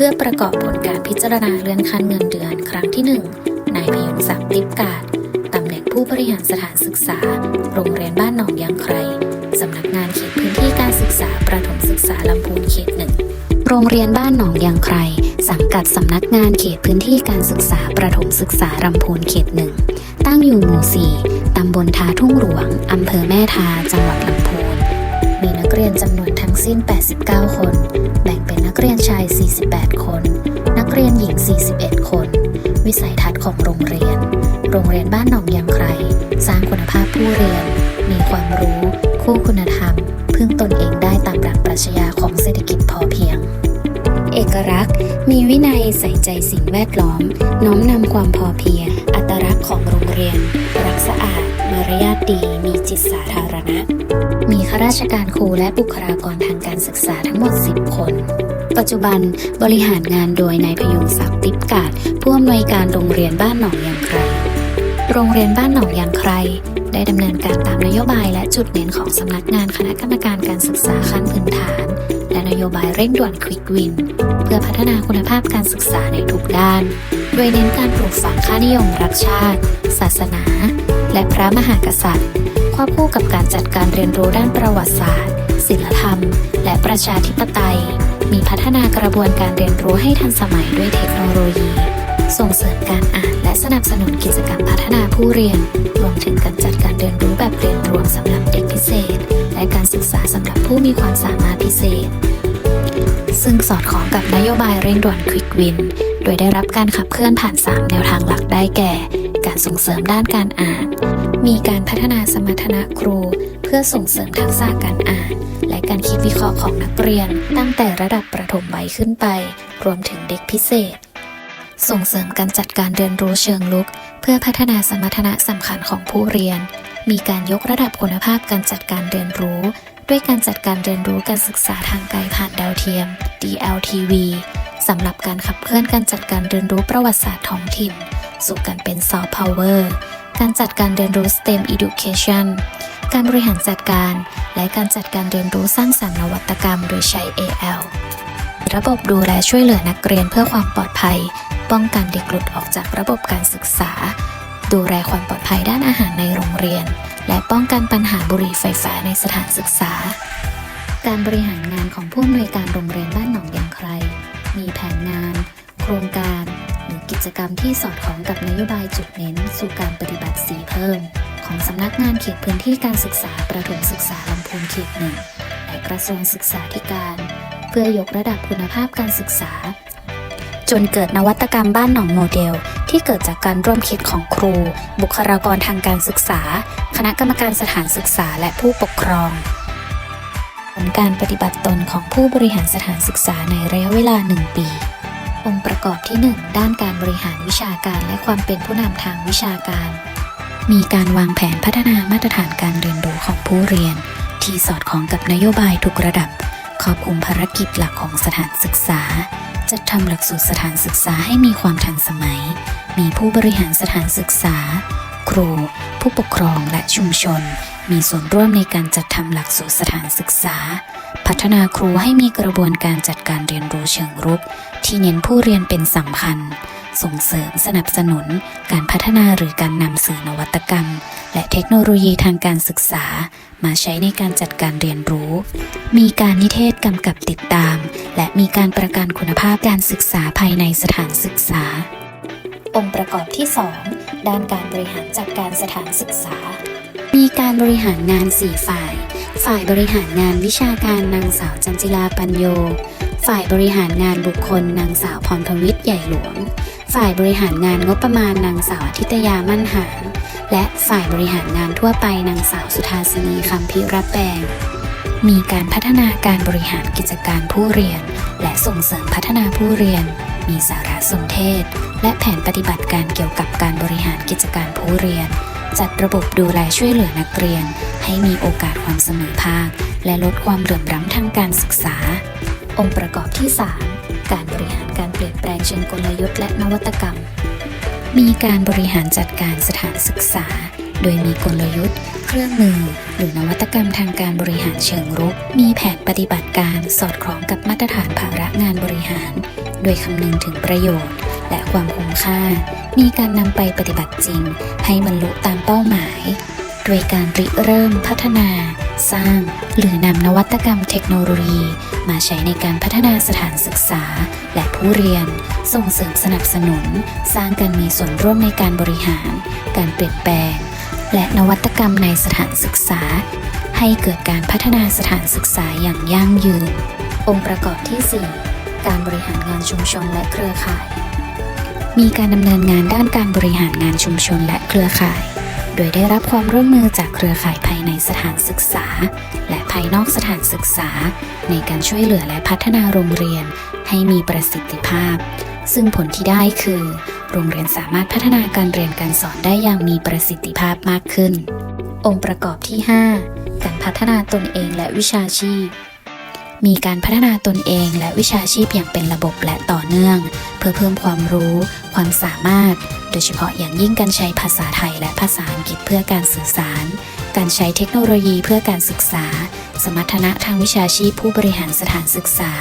พื่อประกอบผลการพิจารณาเลื่อนขั้นเงินเดือนครั้งที่ 1 นายพยุงศักดิ์ติบกาดตำแหน่งผู้บริหารสถานศึกษา โรงเรียนบ้านหนองยางใครสำนักงานเขตพื้นที่การศึกษาประถมศึกษาลำพูนเขตหนึ่งโรงเรียนบ้านหนองยางใคร สังกัดสำนักงานเขตพื้นที่การศึกษาประถมศึกษาลำพูนเขตหนึ่งตั้งอยู่หมู่ 4 ตำบลทาทุ่งหลวง อำเภอแม่ทา จังหวัดลำพูน มีนักเรียนจำนวนทั้งสิ้น 89 คน แบ่งเป็นนักเรียนชาย 48 คน นักเรียนหญิง 41 คน วิสัยทัศน์ของโรงเรียน โรงเรียนบ้านหนองยางใครสร้างคุณภาพผู้เรียน มีความรู้ คู่คุณธรรม พึ่งตนเองได้ตามหลักปรัชญาของเศรษฐกิจพอเพียง เอกลักษณ์ มีวินัยใส่ใจสิ่งแวดล้อม น้อมนำความพอเพียง อัตลักษณ์ของโรงเรียน รักสะอาด มารยาทดี มีจิตสาธารณะ มีข้าราชการครูและบุคลากรทางการศึกษาทั้งหมด 10 คน ปัจจุบันบริหารงานโดยนายพยุงศักดิ์ติบกาดผู้อำนวยการโรงเรียนบ้านหนองยางใคร โรงเรียนบ้านหนองยางใคร ได้ดำเนินการตามนโยบายและจุดเด่นของสำนักงานคณะกรรมการการศึกษาขั้นพื้นฐาน และนโยบายเร่งด่วนควิกวิน เพื่อพัฒนาคุณภาพการศึกษาในทุกด้าน โดยเน้นการปลูกฝังค่านิยมรักชาติ ศาสนา และพระมหากษัตริย์ ควบคู่กับการจัดการเรียนรู้ด้านประวัติศาสตร์ ศิลธรรม และประชาธิปไตย มีพัฒนากระบวนการเรียนรู้ให้ทันสมัยด้วยเทคโนโลยี ส่งเสริมการอ่านและสนับสนุนกิจกรรมพัฒนาผู้เรียน รวมถึงการจัดการเรียนรู้แบบเรียนรวมสำหรับเด็กพิเศษ และการศึกษาสำหรับผู้มีความสามารถพิเศษ ซึ่งสอดคล้องกับนโยบายเร่งด่วน Quick Win โดยได้รับการขับเคลื่อนผ่าน 3 แนวทางหลักได้แก่ การส่งเสริมด้านการอ่าน มีการพัฒนาสมรรถนะครู เพื่อส่งเสริมทักษะการอ่านและการคิดวิเคราะห์ของนักเรียนตั้งแต่ระดับประถมวัยขึ้นไป รวมถึงเด็กพิเศษ ส่งเสริมการจัดการเรียนรู้เชิงลุก เพื่อพัฒนาสมรรถนะสำคัญของผู้เรียน มีการยกระดับคุณภาพการจัดการเรียนรู้ ด้วยการจัดการเรียนรู้การศึกษาทางไกลผ่านดาวเทียม DLTV สำหรับการขับเคลื่อนการจัดการเรียนรู้ประวัติศาสตร์ท้องถิ่น สู่การเป็น Soft Power การจัดการเรียนรู้ STEM Education การบริหารจัดการ และการจัดการเรียนรู้สร้างสรรค์นวัตกรรมโดยใช้ AL ระบบดูแลช่วยเหลือนักเรียนเพื่อความปลอดภัย ป้องกันเด็กหลุดออกจากระบบการศึกษา ดูแลความปลอดภัยด้านอาหารในโรงเรียน และป้องกันปัญหาบุหรี่ไฟฟ้าในสถานศึกษา การบริหารงานของผู้อำนวยการโรงเรียนบ้านหนองยางใคร มีแผนงาน โครงการ หรือกิจกรรมที่สอดคล้องกับนโยบายจุดเน้น สู่การปฏิบัติสีเพิ่ม ของสำนักงานเขตพื้นที่การศึกษาประถมศึกษาลำพูนเขตหนึ่งและกระทรวงศึกษาธิการ เพื่อยกระดับคุณภาพการศึกษา จนเกิดนวัตกรรมบ้านหนองโมเดล ที่เกิดจากการร่วมคิดของครู บุคลากรทางการศึกษา คณะกรรมการสถานศึกษาและผู้ปกครองผลการปฏิบัติตนของผู้บริหารสถานศึกษาในระยะเวลา 1 ปี องค์ประกอบที่ 1 ด้านการบริหารวิชาการและความเป็นผู้นำทางวิชาการ มีการวางแผนพัฒนามาตรฐานการเรียนรู้ของผู้เรียน ที่สอดคล้องกับนโยบายทุกระดับ ครอบคลุมภารกิจหลักของสถานศึกษา จัดทำหลักสูตรสถานศึกษาให้มีความทันสมัย มีผู้บริหารสถานศึกษา ครู ผู้ปกครองและชุมชน มีส่วนร่วมในการจัดทำหลักสูตรสถานศึกษา พัฒนาครูให้มีกระบวนการจัดการเรียนรู้เชิงรุก ที่เน้นผู้เรียนเป็นสำคัญ ส่งเสริมสนับสนุน การพัฒนาหรือการนำสื่อนวัตกรรม และเทคโนโลยีทางการศึกษา มาใช้ในการจัดการเรียนรู้ มีการนิเทศกำกับติดตาม และมีการประกันคุณภาพการศึกษาภายในสถานศึกษา องค์ประกอบที่ 2 ด้านการบริหารจัดการสถานศึกษา มีการบริหารงาน 4 ฝ่าย ฝ่ายบริหารงานวิชาการนางสาวจันจิลาปัญโยฝ่ายบริหารงานบุคคลนางสาวพรพวิทย์ใหญ่หลวง ฝ่ายบริหารงานงบประมาณนางสาวทิตยามั่นหารและฝ่ายบริหารงานทั่วไปนางสาวสุธาสินีคำพิระแปลงมีการพัฒนาการบริหารกิจการผู้เรียน และส่งเสริมพัฒนาผู้เรียน มีสารสนเทศ และแผนปฏิบัติการเกี่ยวกับการบริหารกิจการผู้เรียน จัดระบบดูแลช่วยเหลือนักเรียน ให้มีโอกาสความเสมอภาค และลดความเหลื่อมล้ำทางการศึกษา องค์ประกอบที่ 3 การบริหารการเปลี่ยนแปลงเชิงกลยุทธ์และนวัตกรรม มีการบริหารจัดการสถานศึกษา โดยมีกลยุทธ์ เครื่องมือ หรือนวัตกรรมทางการบริหารเชิงรุก มีแผนปฏิบัติการสอดคล้องกับมาตรฐานภาระงานบริหาร โดยคำนึงถึงประโยชน์ และความคุ้มค่า มีการนำไปปฏิบัติจริง ให้บรรลุตามเป้าหมาย โดยการริเริ่มพัฒนา สร้าง หรือนำนวัตกรรมเทคโนโลยี มาใช้ในการพัฒนาสถานศึกษา และผู้เรียน ส่งเสริมสนับสนุน สร้างการมีส่วนร่วมในการบริหาร การเปลี่ยนแปลง และนวัตกรรมในสถานศึกษา ให้เกิดการพัฒนาสถานศึกษาอย่างยั่งยืน องค์ประกอบที่ 4 การบริหารงานชุมชนและเครือข่าย มีการดำเนินงานด้านการบริหารงานชุมชนและเครือข่าย โดยได้รับความร่วมมือจากเครือข่ายภายในสถานศึกษา และภายนอกสถานศึกษา ในการช่วยเหลือและพัฒนาโรงเรียนให้มีประสิทธิภาพ ซึ่งผลที่ได้คือ โรงเรียนสามารถพัฒนาการเรียนการสอนได้อย่างมีประสิทธิภาพมากขึ้น องค์ประกอบที่ 5 การพัฒนาตนเองและวิชาชีพมีการพัฒนาตนเองและวิชาชีพอย่างเป็นระบบและต่อเนื่อง เพื่อเพิ่มความรู้ ความสามารถ โดยเฉพาะอย่างยิ่งการใช้ภาษาไทยและภาษาอังกฤษเพื่อการสื่อสาร การใช้เทคโนโลยีเพื่อการศึกษา สมรรถนะทางวิชาชีพผู้บริหารสถานศึกษา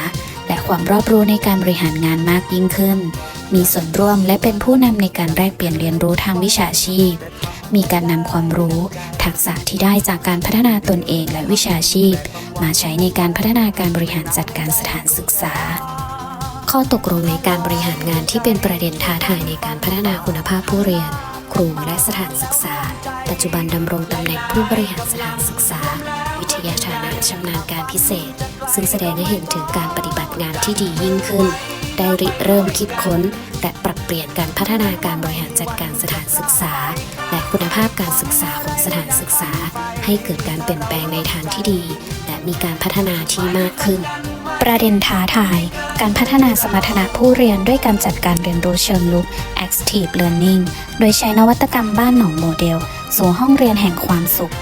และความรอบรู้ในการบริหารงานมากยิ่งขึ้น มีส่วนร่วมและเป็นผู้นำในการแลกเปลี่ยนเรียนรู้ทางวิชาชีพ มีการนำความรู้ ทักษะที่ได้จากการพัฒนาตนเองและวิชาชีพ มาใช้ในการพัฒนาการบริหารจัดการสถานศึกษา ข้อตกลงในการบริหารงานที่เป็นประเด็นท้าทายในการพัฒนาคุณภาพผู้เรียน ครูและสถานศึกษา ปัจจุบันดำรงตำแหน่งผู้บริหารสถานศึกษา วิทยาฐานะชำนาญการพิเศษ ซึ่งแสดงให้เห็นถึงการปฏิบัติงานที่ดียิ่งขึ้น ได้ริเริ่มคิดค้น และปรับเปลี่ยนการพัฒนาการบริหารจัดการสถานศึกษา และคุณภาพการศึกษาของสถานศึกษา ให้เกิดการเปลี่ยนแปลงในทางที่ดี และมีการพัฒนาที่มากขึ้น ประเด็นท้าทาย การพัฒนาสมรรถนะผู้เรียนด้วยการจัดการเรียนรู้เชิงลุก Active Learning โดยใช้นวัตกรรมบ้านหนองโมเดล สู่ห้องเรียนแห่งความสุข